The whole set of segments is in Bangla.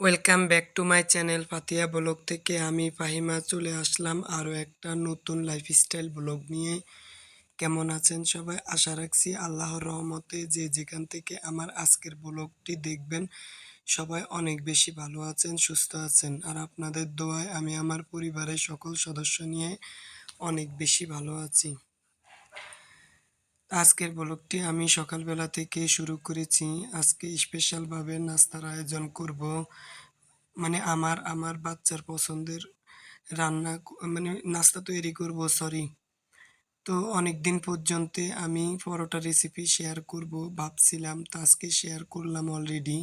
Welcome back to my channel Fatiya blog থেকে আমি ফাহিমা চলে আসলাম আরও একটা নতুন লাইফস্টাইল ব্লগ নিয়ে। কেমন আছেন সবাই? আশা রাখছি আল্লাহর রহমতে যে যেখান থেকে আমার আজকের ব্লগটি দেখবেন, সবাই অনেক বেশি ভালো আছেন, সুস্থ আছেন। আর আপনাদের দোয়ায় আমি আমার পরিবারের সকল সদস্য নিয়ে অনেক বেশি ভালো আছি। আজকের ব্লগটি আমি সকালবেলা থেকে শুরু করেছি। আজকে স্পেশালভাবে নাস্তার আয়োজন করব। মানে আমার আমার বাচ্চার পছন্দের রান্না মানে নাস্তা তৈরি করব সরি তো অনেক দিন পর্যন্ত আমি পরোটা রেসিপি শেয়ার করব, ভাবছিলাম তো আজকে শেয়ার করলাম অলরেডি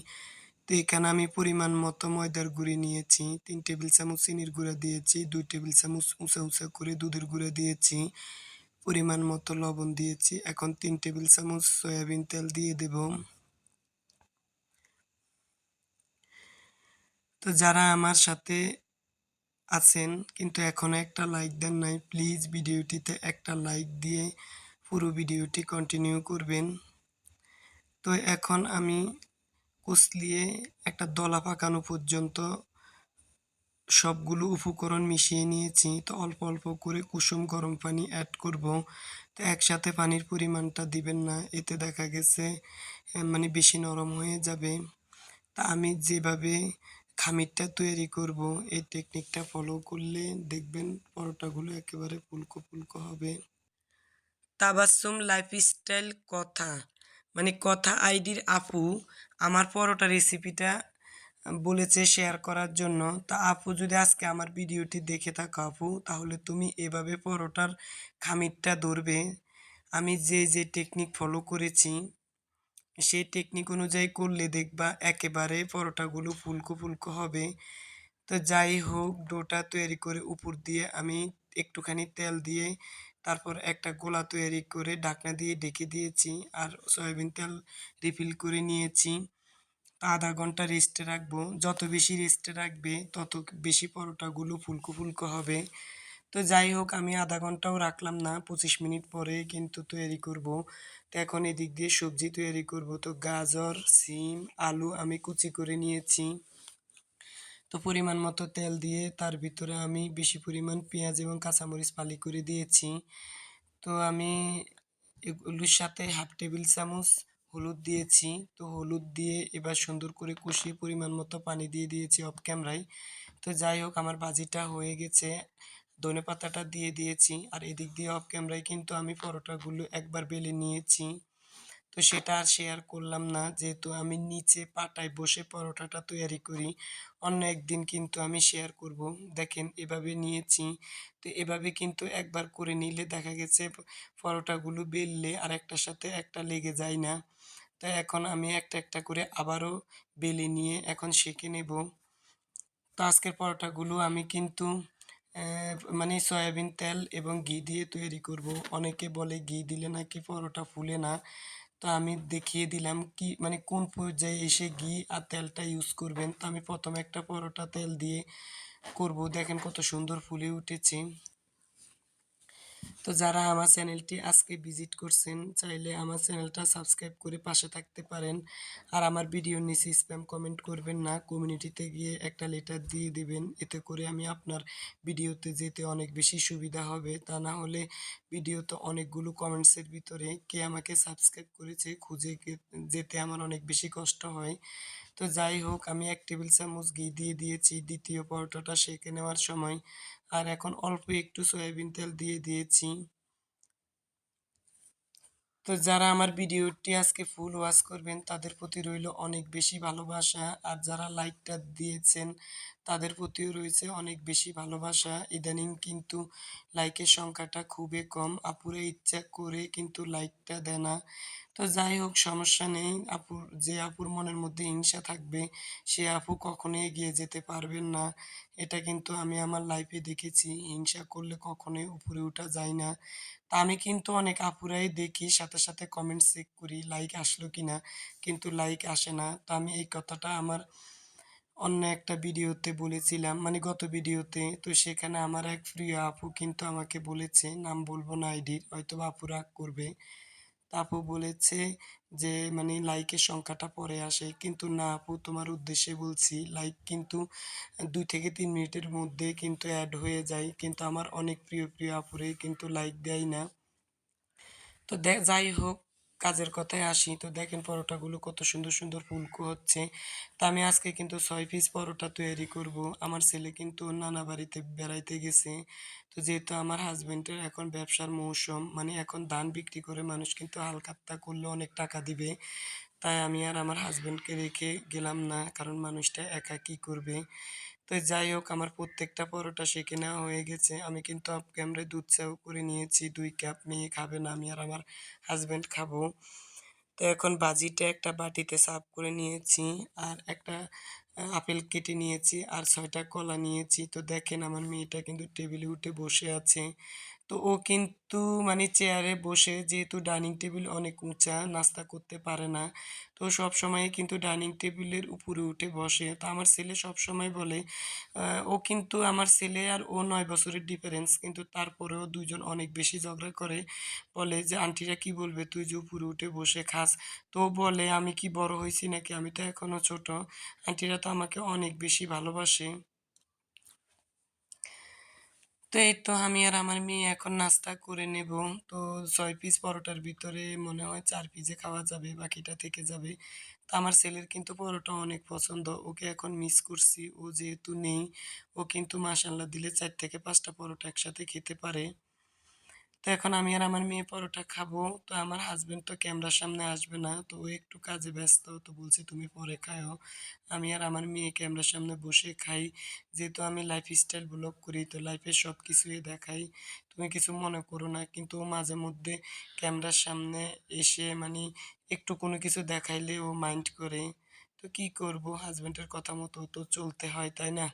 তো এখানে আমি পরিমাণ মতো ময়দার গুঁড়ি নিয়েছি, তিন টেবিল চামচ চিনির গুঁড়া দিয়েছি, দুই টেবিল চামচ উঁচা উঁচা করে দুধের গুঁড়া দিয়েছি। পরিমাণ মতো লবণ দিয়েছি। এখন তিন টেবিল চামচ সয়াবিন তেল দিয়ে দেব। তো যারা আমার সাথে আছেন, কিন্তু এখনও একটা লাইক দেন নাই, প্লিজ ভিডিওটিতে একটা লাইক দিয়ে পুরো ভিডিওটি কন্টিনিউ করবেন। তো এখন আমি কুচলিয়ে একটা দলা পাকানো পর্যন্ত সবগুলো উপকরণ মিশিয়ে নিয়েছি। তো অল্প অল্প করে কুসুম গরম পানি অ্যাড করব। তো একসাথে পানির পরিমাণটা দিবেন না। এতে দেখা গেছে মানে বেশি নরম হয়ে যাবে। তা আমি যেভাবে খামিরটা তৈরি করব, এই টেকনিকটা ফলো করলে দেখবেন পরোটাগুলো একেবারে ফুলকো ফুলকো হবে। তাবাসসুম লাইফস্টাইল কথা। মানে কথা আইডির আপু, আমার পরোটা রেসিপিটা বলেছে শেয়ার করার জন্য। তা আপু, যদি আজকে আমার ভিডিওটি দেখে থাকো আপু, তাহলে তুমি এভাবে পরোটার খামিরটা ধরবে। আমি যে যে টেকনিক ফলো করেছি, সেই টেকনিক অনুযায়ী করলে দেখবা একেবারে পরোটাগুলো ফুলকো ফুলকো হবে। তো যাই হোক, ডোটা তৈরি করে উপর দিয়ে আমি একটুখানি তেল দিয়ে তারপর একটা গোলা তৈরি করে ঢাকনা দিয়ে ঢেকে দিয়েছি আর সয়াবিন তেল রিফিল করে নিয়েছি। আধা ঘণ্টা রেস্টে রাখব। যত বেশি রেস্টে রাখবে, তত বেশি পরোটাগুলো ফুলকো ফুলকো হবে। তো যাই হোক, আমি আধা ঘন্টাও রাখলাম না, পঁচিশ মিনিট পরে কিন্তু তৈরি করব। তো এখন এদিক দিয়ে সবজি তৈরি করব। তো গাজর, সিম, আলু আমি কুচি করে নিয়েছি। তো পরিমাণ মতো তেল দিয়ে তার ভিতরে আমি বেশি পরিমাণ পেঁয়াজ এবং কাঁচামরিচ ফালি করে দিয়েছি। তো আমি এগুলোর সাথে হাফ টেবিল চামচ হলুদ দিয়েছি। তো হলুদ দিয়ে এবার সুন্দর করে কষিয়ে পরিমাণ মতো পানি দিয়ে দিয়েছি অফ ক্যামেরায় তো যাই হোক, আমার ভাজিটা হয়ে গেছে। ধনে পাতাটা দিয়ে দিয়েছি। আর এদিক দিয়ে অফ ক্যামেরায় কিন্তু আমি পরোটাগুলো একবার বেলে নিয়েছি। তো সেটা আর শেয়ার করলাম না। যেহেতু আমি নিচে পাটায় বসে পরোটাটা তৈরি করি, অন্য একদিন কিন্তু আমি শেয়ার করব। দেখেন এভাবে নিয়েছি। তো এভাবে কিন্তু একবার করে নিলে দেখা গেছে পরোটাগুলো বেললে আর একটার সাথে একটা লেগে যায় না। তো এখন আমি একটা একটা করে আবারও বেলে নিয়ে এখন সেঁকে নেব। তো আজকের পরোটাগুলো আমি কিন্তু মানে সয়াবিন তেল এবং ঘি দিয়ে তৈরি করব। অনেকে বলে ঘি দিলে নাকি পরোটা ফুলে না। তো আমি দেখিয়ে দিলাম কি মানে কোন পর্যায়ে এসে ঘি আর তেলটা ইউজ করবেন। তো আমি প্রথমে একটা পরোটা তেল দিয়ে করব। দেখেন কত সুন্দর ফুলে উঠেছে। তো যারা আমার চ্যানেলটি আজকে ভিজিট করছেন, চাইলে আমার চ্যানেলটা সাবস্ক্রাইব করে পাশে থাকতে পারেন। আর আমার ভিডিওর নিচে স্প্যাম কমেন্ট করবেন না কমিউনিটিতে গিয়ে একটা লেটার দিয়ে দেবেন। এতে করে আমি আপনার ভিডিওতে যেতে অনেক বেশি সুবিধা হবে। তা না হলে ভিডিওতে অনেকগুলো কমেন্টসের ভিতরে কে আমাকে সাবস্ক্রাইব করেছে, খুঁজে যেতে আমার অনেক বেশি কষ্ট হয়। তো যাই হোক, আমি এক টেবিল চামচ ঘি দিয়ে দিয়েছি। দ্বিতীয় পরোটাটা সেঁকে নেওয়ার সময়। আর এখন অল্প একটু সয়াবিন তেল দিয়ে দিয়েছি। তো যারা আমার ভিডিওটি আজকে ফুল ওয়াশ করবেন, তাদের প্রতি রইল অনেক বেশি ভালোবাসা। আর যারা লাইকটা দিয়েছেন তাদের প্রতিও রয়েছে অনেক বেশি ভালোবাসা। ইদানিং কিন্তু লাইকের সংখ্যাটা খুবই কম। আপুরে ইচ্ছা করে কিন্তু লাইকটা দেয় না। তো যাই হোক, সমস্যা নেই। আপুর যে আপুর মনের মধ্যে হিংসা থাকবে, সে আপু কখনোই এগিয়ে যেতে পারবেন না। এটা কিন্তু আমি আমার লাইফে দেখেছি। হিংসা করলে কখনোই উপরে ওঠা যায় না। তা আমি কিন্তু অনেক আপুরাই দেখি, সাথে সাথে কমেন্ট চেক করি লাইক আসলো কি না কিন্তু লাইক আসে না। তো আমি এই কথাটা আমার অন্য একটা ভিডিওতে বলেছিলাম মানে গত ভিডিওতে তো সেখানে আমার এক প্রিয় আপু কিন্তু আমাকে বলেছে নাম বলব না আইডির হয়তো আপু রাগ করবে আপু বলেছে যে মানে লাইকের সংখ্যাটা পরে আসে কিন্তু না আপু তোমার উদ্দেশ্যে বলছি লাইক কিন্তু দুই থেকে তিন মিনিটের মধ্যে কিন্তু অ্যাড হয়ে যায় কিন্তু আমার অনেক প্রিয়, প্রিয় আপুরাই কিন্তু লাইক দেয় না। তো যাই হোক কাজের কথায় আসি, তো দেখেন পরোটাগুলো কত সুন্দর সুন্দর ফুলকো হচ্ছে। তা আমি আজকে কিন্তু ছয় পিস পরোটা তৈরি করব। আমার ছেলে কিন্তু নানা বাড়িতে বেড়াইতে গেছে। তো যেহেতু আমার হাজবেন্ডের এখন ব্যবসার মৌসুম মানে এখন ধান বিক্রি করে মানুষ কিন্তু হালখাতা করলে অনেক টাকা দিবে। তাই আমি আর আমার হাজবেন্ডকে রেখে গেলাম না, কারণ মানুষটা একা কী করবে? তো যাই হোক, আমার প্রত্যেকটা পরোটা শেখে নেওয়া হয়ে গেছে। আমি কিন্তু অফ ক্যামেরায় দুধ চাও করে নিয়েছি, দুই কাপ খাবে না, আমি আর আমার হাজব্যান্ড খাব। তো এখন বাজিটা একটা বাটিতে সাফ করে নিয়েছি আর একটা আপেল কেটে নিয়েছি আর ছয়টা কলা নিয়েছি। তো দেখেন আমার মেয়েটা কিন্তু টেবিলে উঠে বসে আছে। তো ও কিন্তু মানে চেয়ারে বসে যেহেতু ডাইনিং টেবিল অনেক উঁচা, নাস্তা করতে পারে না, তো সব সময় কিন্তু ডাইনিং টেবিলের উপরে উঠে বসে। তো আমার ছেলে সব সময় বলে ও কিন্তু আমার ছেলে আর ও নয় বছরের ডিফারেন্স কিন্তু তারপরেও দুজন অনেক বেশি ঝগড়া করে। বলে যে, আন্টিরা কি বলবে? তুই যে উপরে উঠে বসে খাস। তো বলে, আমি কি বড় হয়েছি নাকি? আমি তো এখনও ছোট। আন্টিরা তো আমাকে অনেক বেশি ভালোবাসে। তো এই তো আমি আর আমার মেয়ে এখন নাস্তা করে নেব। তো ছয় পিস পরোটার ভিতরে মনে হয় চার পিসে খাওয়া যাবে, বাকিটা থেকে যাবে। তো আমার ছেলের কিন্তু পরোটা অনেক পছন্দ। ওকে এখন মিস করছি। ও যেহেতু নেই, ও কিন্তু মাসাল্লাহ দিলে চার থেকে পাঁচটা পরোটা একসাথে খেতে পারে। তো এখন আমি আর আমার মেয়ে পরোটা খাব। তো আমার হাজবেন্ড তো ক্যামেরার সামনে আসবে না, তো ও একটু কাজে ব্যস্ত। তো বলছে, তুমি পরে খাও আমি আর আমার মেয়ে ক্যামেরার সামনে বসে খাই। যেহেতু আমি লাইফ স্টাইল ব্লগ করি, তো লাইফের সব কিছুই দেখাই। তুমি কিছু মনে করো না, কিন্তু ও মাঝে মধ্যে ক্যামেরার সামনে এসে মানে একটু কোনো কিছু দেখাইলে ও মাইন্ড করে। তো কি করব? হাজব্যান্ডের কথা মতো তো চলতে হয়, তাই না?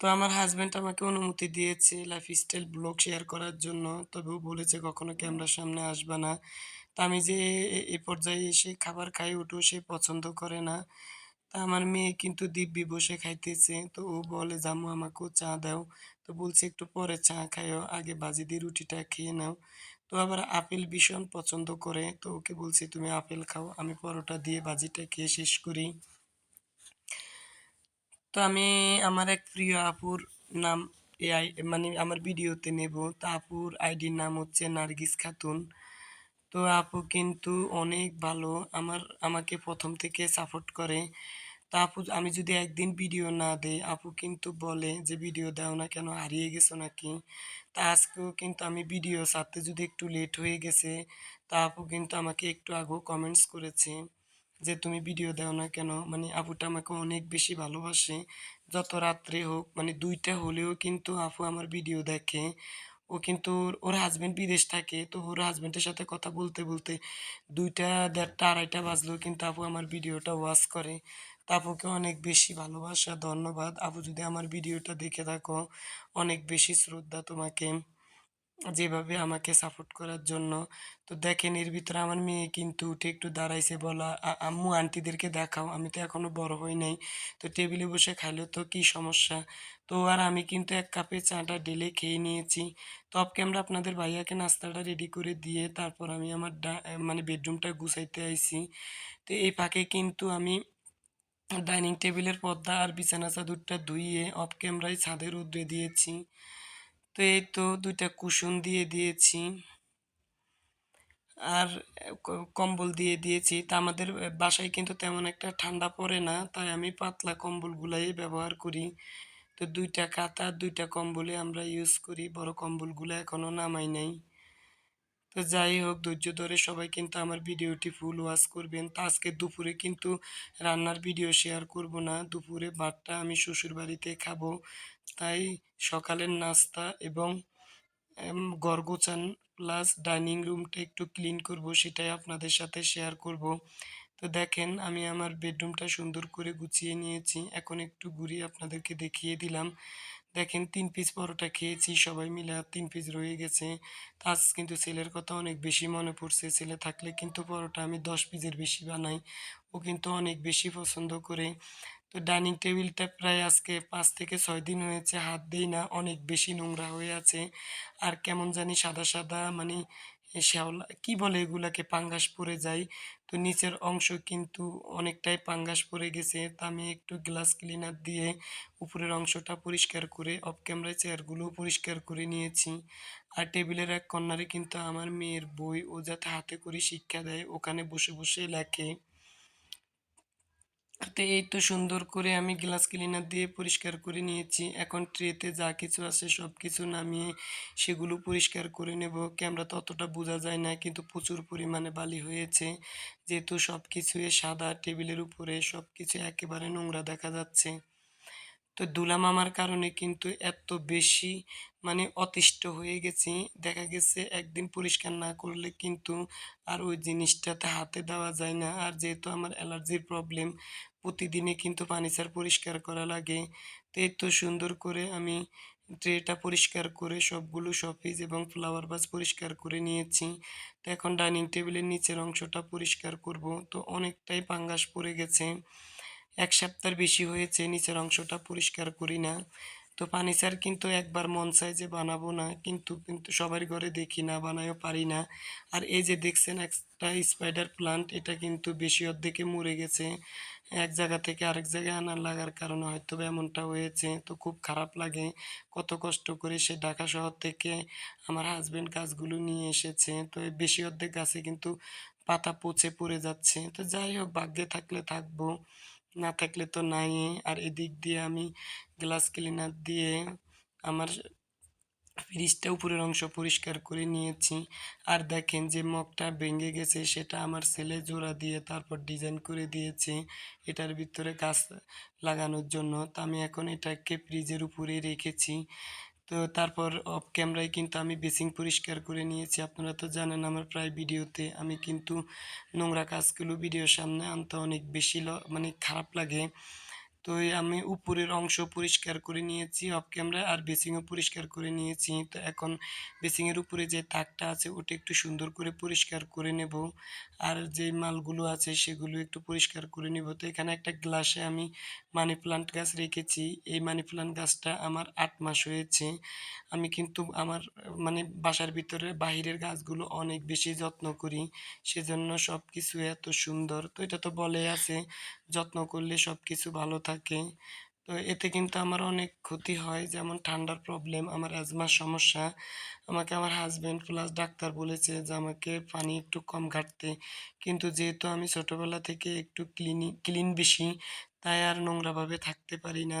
তো আমার হাজব্যান্ড আমাকে অনুমতি দিয়েছে লাইফস্টাইল ব্লগ শেয়ার করার জন্য, তবে ও বলেছে কখনো ক্যামেরার সামনে আসবে না। তা আমি যে এ পর্যায়ে এসে খাবার খাই, ওটাও সে পছন্দ করে না। তা আমার মেয়ে কিন্তু দিব্যি বসে খাইতেছে, তো ও বলে জামু আমাকেও চা দাও। তো বলছে, একটু পরে চা খাইও, আগে বাজি দিয়ে রুটিটা খেয়ে নাও। তো আবার আপেল ভীষণ পছন্দ করে, তো ওকে বলছি, তুমি আপেল খাও, আমি পরোটা দিয়ে বাজিটা খেয়ে শেষ করি। তো আমি আমার এক প্রিয় আপুর নাম এআই মানে আমার ভিডিওতে নেব। তো আপুর আইডির নাম হচ্ছে নার্গিস খাতুন। তো আপু কিন্তু অনেক ভালো, আমার, আমাকে প্রথম থেকে সাপোর্ট করে। তা আপু, আমি যদি একদিন ভিডিও না দেই, আপু কিন্তু বলে যে, ভিডিও দাও না কেন, হারিয়ে গেছো নাকি? তা আজকেও কিন্তু আমি ভিডিও ছাড়তে যদি একটু লেট হয়ে গেছে, তা আপু কিন্তু আমাকে একটু আগেও কমেন্টস করেছে। যে তুমি ভিডিও দাও না কেন? মানে আপুটা আমাকে অনেক বেশি ভালোবাসে। যত রাত্রে হোক মানে দুইটা হলেও কিন্তু আপু আমার ভিডিও দেখে। ও কিন্তু ওর- হাজব্যান্ড বিদেশ থাকে, তো ওর হাজব্যান্ডের সাথে কথা বলতে বলতে দুইটা দেড়টা আড়াইটা বাজলেও কিন্তু আপু আমার ভিডিওটা ওয়াচ করে। তা আপুকে অনেক বেশি ভালোবাসা, ধন্যবাদ। আপু যদি আমার ভিডিওটা দেখে থাকো, অনেক বেশি শ্রদ্ধা তোমাকে। যেভাবে আমাকে সাপোর্ট করার জন্য। তো দেখেন, এর ভিতরে আমার মেয়ে কিন্তু উঠে একটু দাঁড়াইছে, বলা আম্মু আন্টিদেরকে দেখাও, আমি তো এখনও বড় হই নাই। তো টেবিলে বসে খাইলেও তো কি সমস্যা? তো আর আমি কিন্তু এক কাপে চাটা ঢেলে খেয়ে নিয়েছি। তো অফ ক্যামেরা আপনাদের ভাইয়াকে নাস্তাটা রেডি করে দিয়ে তারপর আমি আমার মানে বেডরুমটা গুছাইতে আইছি। তো এই ফাঁকে কিন্তু আমি ডাইনিং টেবিলের পর্দা আর বিছানা চাদরটা ধুইয়ে অফ ক্যামেরায় ছাদের রোদ্রে দিয়েছি। তো এই তো দুইটা কুশন দিয়ে দিয়েছি। আর কম্বল দিয়ে দিয়েছি। তা আমাদের বাসায় কিন্তু তেমন একটা ঠান্ডা পড়ে না, তাই আমি পাতলা কম্বলগুলাই ব্যবহার করি। তো দুইটা কাঁথা, দুইটা কম্বলে আমরা ইউজ করি। বড় কম্বলগুলো এখনও নামাই নাই। তো যাই হোক, ধৈর্য ধরে সবাই কিন্তু আমার ভিডিওটি ফুল ওয়াচ করবেন। তো আজকে দুপুরে কিন্তু রান্নার ভিডিও শেয়ার করব না। দুপুরে ভাতটা আমি শ্বশুর বাড়িতে খাব। তাই সকালের নাস্তা এবং গোছান প্লাস ডাইনিং রুমটা একটু ক্লিন করব, সেটাই আপনাদের সাথে শেয়ার করব। তো দেখেন, আমি আমার বেডরুমটা সুন্দর করে গুছিয়ে নিয়েছি। এখন একটু ঘুরিয়ে আপনাদেরকে দেখিয়ে দিলাম। দেখেন, তিন পিস পরোটা খেয়েছি, সবাই মিলে আর তিন পিস রয়ে গেছে। আজ কিন্তু ছেলের কথা অনেক বেশি মনে পড়ছে। ছেলে থাকলে কিন্তু পরোটা আমি দশ পিসের বেশি বানাই। ও কিন্তু অনেক বেশি পছন্দ করে। তো ডাইনিং টেবিলটা প্রায় আজকে পাঁচ থেকে ছয় দিন হয়েছে, হাত দেই না, অনেক বেশি নোংরা হয়ে আছে। আর কেমন জানি সাদা সাদা মানে শ্যাওলা, কি বলে এগুলাকে, পাঙ্গাস পরে যায়। তো নিচের অংশ কিন্তু অনেকটাই পাঙ্গাস পড়ে গেছে। তা আমি একটু গ্লাস ক্লিনার দিয়ে উপরের অংশটা পরিষ্কার করে অফ ক্যামেরায় চেয়ারগুলোও পরিষ্কার করে নিয়েছি। আর টেবিলের এক কর্নারে কিন্তু আমার মেয়ের বই, ও যাতে হাতে করে শিক্ষা দেয়, ওখানে বসে বসে লেখে। তো এই তো সুন্দর করে আমি গ্লাস ক্লিনার দিয়ে পরিষ্কার করে নিয়েছি। এখন ট্রেতে যা কিছু আছে সব কিছু নামিয়ে সেগুলো পরিষ্কার করে নেব। ক্যামেরাতে ততটা বোঝা যায় না, কিন্তু প্রচুর পরিমাণে বালি হয়েছে। যেহেতু সব কিছুই সাদা টেবিলের উপরে সব কিছু একেবারে নোংরা দেখা যাচ্ছে। তো দুলা মামার কারণে কিন্তু এত বেশি মানে অতিষ্ঠ হয়ে গেছি। দেখা গেছে একদিন পরিষ্কার না করলে কিন্তু আর ওই জিনিসটাতে হাতে দেওয়া যায় না। আর যেহেতু আমার অ্যালার্জির প্রবলেম প্রতিদিনে কিন্তু ফার্নিচার পরিষ্কার করা লাগে। তো এই তো সুন্দর করে আমি ট্রেটা পরিষ্কার করে সবগুলো শপিস এবং ফ্লাওয়ার ভাস পরিষ্কার করে নিয়েছি। তো এখন ডাইনিং টেবিলের নিচের অংশটা পরিষ্কার করব। তো অনেকটাই পাঙ্গাস পড়ে গেছে। এক সপ্তাহের বেশি হয়েছে, নিচের অংশটা পরিষ্কার করি না। তো ফার্নিচার কিন্তু একবার মন চায় যে বানাবো না, কিন্তু কিন্তু সবার ঘরে দেখি না বানাইও পারি না। আর এই যে দেখছেন একটা স্পাইডার প্লান্ট এটা কিন্তু বেশি অর্ধেকে মরে গেছে। এক জায়গা থেকে আরেক জায়গায় আনার লাগার কারণে হয়তো এমনটা হয়েছে। তো খুব খারাপ লাগে কত কষ্ট করে সে ঢাকা শহর থেকে আমার হাজব্যান্ড গাছগুলো নিয়ে এসেছে। তো বেশি অর্ধেক গাছে কিন্তু পাতা পচে পড়ে যাচ্ছে। তো যাই হোক, ভাগ্যে থাকলে থাকব। না থাকলে তো নাই। আর এদিক দিয়ে আমি গ্লাস ক্লিনার দিয়ে আমার ফ্রিজটা উপরের অংশ পরিষ্কার করে নিয়েছি। আর দেখেন যে মগটা ভেঙে গেছে, সেটা আমার ছেলে জোড়া দিয়ে তারপর ডিজাইন করে দিয়েছে। এটার ভিতরে গাছ লাগানোর জন্য। তো আমি এখন এটাকে ফ্রিজের উপরে রেখেছি। তো তারপর অফ ক্যামেরায় কিন্তু আমি বেসিং পরিষ্কার করে নিয়েছি। আপনারা তো জানেন আমার প্রায় ভিডিওতে আমি কিন্তু নোংরা কাজগুলো ভিডিওর সামনে আনতে অনেক বেশি মানে খারাপ লাগে। তো আমি উপরের অংশ পরিষ্কার করে নিয়েছি, অফ ক্যামেরা আর বেসিংও পরিষ্কার করে নিয়েছি। তো এখন বেসিংয়ের উপরে যে তাকটা আছে, ওটা একটু সুন্দর করে পরিষ্কার করে নেব। আর যে মালগুলো আছে, সেগুলো একটু পরিষ্কার করে নেব। তো এখানে একটা গ্লাসে আমি মানি প্লান্ট গাছ রেখেছি। এই মানি প্লান্ট গাছটা আমার আট মাস হয়েছে। আমি কিন্তু আমার মানে বাসার ভিতরে বাহিরের গাছগুলো অনেক বেশি যত্ন করি। সেজন্য সব কিছু এত সুন্দর। তো এটা তো বলে আছে। যত্ন করলে সব কিছু ভালো থাকে। তো এতে কিন্তু আমার অনেক ক্ষতি হয়, যেমন ঠান্ডার প্রবলেম আমার অ্যাজমার সমস্যা। আমাকে আমার হাজব্যান্ড প্লাস ডাক্তার বলেছে যে, আমাকে পানি একটু কম ঘাটতে। কিন্তু যেহেতু আমি ছোটোবেলা থেকে একটু ক্লিনি ক্লিন বেশি, তাই আর নোংরাভাবে থাকতে পারি না।